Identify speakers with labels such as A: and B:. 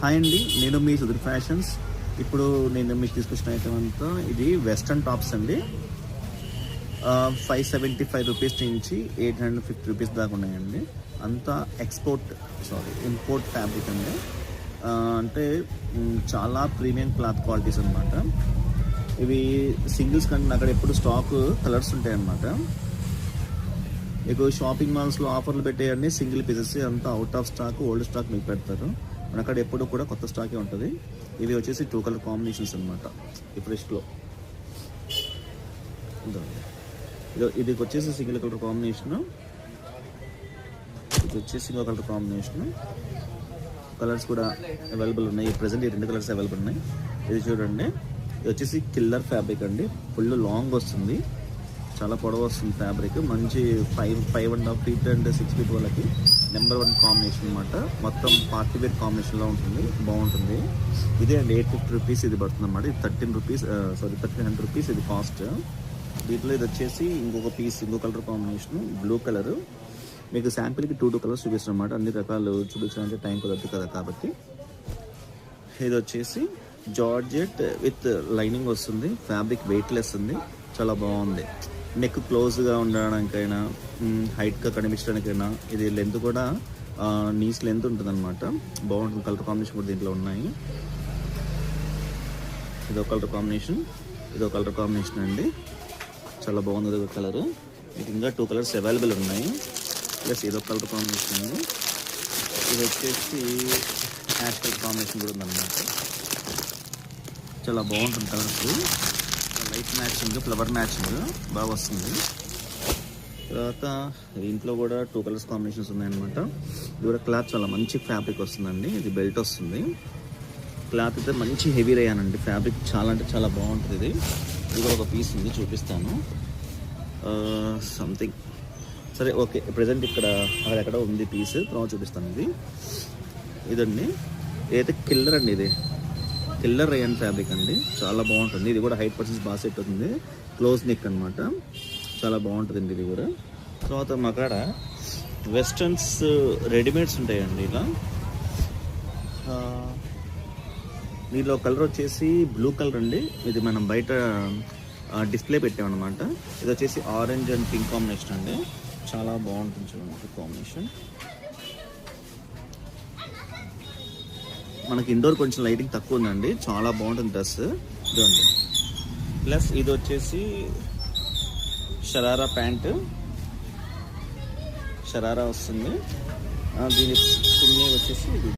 A: Hi అండి నేను మీ Sudheer fashions. ఇప్పుడు నేను మీకు తీసుకొచ్చిన ఐటమ్ అంతా ఇది వెస్ట్రన్ టాప్స్ అండి. ఫైవ్ సెవెంటీ ఫైవ్ రూపీస్ నుంచి ఎయిట్ హండ్రెడ్ ఫిఫ్టీ రూపీస్ దాకా ఉన్నాయండి. అంతా ఎక్స్పోర్ట్ సారీ ఇంపోర్ట్ ఫ్యాబ్రిక్ అండి. అంటే చాలా ప్రీమియం క్లాత్ క్వాలిటీస్ అనమాట ఇవి సింగిల్స్ కంటే అక్కడ ఎప్పుడు స్టాక్ కలర్స్ ఉంటాయి అన్నమాట మీకు షాపింగ్ మాల్స్లో ఆఫర్లు పెట్టేయండి సింగిల్ పీసెస్ అంతా out of stock old stock మీకు పెడతారు. మన ఎప్పుడూ కూడా కొత్త స్టాకే ఉంటుంది. ఇవి వచ్చేసి టూ కలర్ కాంబినేషన్స్ అనమాట ఈ ఫ్రెష్లో ఇది ఇది వచ్చేసి సింగిల్ కలర్ కాంబినేషన్. ఇది వచ్చేసి సింగిల్ కలర్ కాంబినేషన్. కలర్స్ కూడా అవైలబుల్ ఉన్నాయి. ప్రజెంట్ ఈ రెండు కలర్స్ అవైలబుల్ ఉన్నాయి. ఇది చూడండి. ఇది వచ్చేసి కిల్లర్ ఫ్యాబ్రిక్ అండి. ఫుల్ లాంగ్ వస్తుంది. చాలా పొడవు వస్తుంది ఫ్యాబ్రిక్. మంచి five five and half feet and six feet వాళ్ళకి. నెంబర్ వన్ కాంబినేషన్ అనమాట మొత్తం పార్టీ వేర్ కాంబినేషన్లో ఉంటుంది. బాగుంటుంది. ఇదే అండి ఎయిట్ ఫిఫ్టీ రూపీస్ ఇది పడుతుంది అనమాట ఇది thirteen rupees sorry thirteen hundred rupees ఇది కాస్ట్. దీంట్లో ఇది వచ్చేసి ఇంకొక పీస్ ఇంకో కలర్ కాంబినేషన్ బ్లూ కలర్. మీకు శాంపిల్కి టూ టూ కలర్స్ చూపిస్తాను అనమాట అన్ని రకాలు చూపించాలంటే టైం కుదరదు కదా కాబట్టి. ఇది వచ్చేసి జార్జెట్ విత్ లైనింగ్ వస్తుంది. ఫ్యాబ్రిక్ వెయిట్లెస్ ఉంది. చాలా బాగుంది. నెక్ క్లోజ్గా ఉండడానికైనా హైట్గా కనిపించడానికైనా ఇది లెంత్ కూడా నీస్ లెంత్ ఉంటుంది అనమాట బాగుంటుంది. కలర్ కాంబినేషన్ కూడా దీంట్లో ఉన్నాయి. ఇది ఒక కలర్ కాంబినేషన్ ఇది ఒక కలర్ కాంబినేషన్ అండి. చాలా బాగుంది ఇదొక కలర్ మీకు ఇంకా టూ కలర్స్ అవైలబుల్ ఉన్నాయి. ప్లస్ ఇది కలర్ కాంబినేషన్ అండి. ఇది వచ్చేసి యాష్ కలర్ కాంబినేషన్ కూడా ఉందన్నమాట. చాలా బాగుంటుంది colours light matching flower matching బాగా వస్తుంది. తర్వాత దీంట్లో కూడా టూ కలర్స్ కాంబినేషన్స్ ఉన్నాయన్నమాట. ఇది కూడా క్లాత్ చాలా మంచి ఫ్యాబ్రిక్ వస్తుందండి. ఇది బెల్ట్ వస్తుంది. క్లాత్ అయితే మంచి హెవీ రేయానండి. ఫ్యాబ్రిక్ చాలా అంటే చాలా బాగుంటుంది ఇది. ఇది కూడా ఒక పీస్ ఉంది చూపిస్తాను. సంథింగ్ సరే ఓకే. ప్రజెంట్ ఇక్కడ అక్కడెక్కడ ఉంది పీస్. తర్వాత చూపిస్తాను ఇది. ఇదండి. ఇదైతే కిల్లర్ అండి ఇది? కిల్లర్ రేయన్ ఫ్యాబ్రిక్ అండి. చాలా బాగుంటుంది. ఇది కూడా హైట్ పర్సెంట్ బాగా సెట్ అవుతుంది. క్లోజ్ నెక్ అనమాట చాలా బాగుంటుందండి ఇది కూడా. తర్వాత మా కాడ వెస్టర్న్స్ రెడీమేడ్స్ ఉంటాయండి ఇలా. దీనిలో కలర్ వచ్చేసి బ్లూ కలర్ అండి. ఇది మనం బయట డిస్ప్లే పెట్టామన్నమాట. ఇది వచ్చేసి ఆరెంజ్ అండ్ పింక్ కాంబినేషన్ అండి. చాలా బాగుంటుంది చూడండి కాంబినేషన్. మనకి ఇండోర్ కొంచెం లైటింగ్ తక్కువ ఉందండి. చాలా బాగుంటుంది డ్రెస్ ఇదండి ప్లస్ ఇది వచ్చేసి షరారా ప్యాంటు షరారా వస్తుంది. దీని చున్నీ వచ్చేసి ఇది.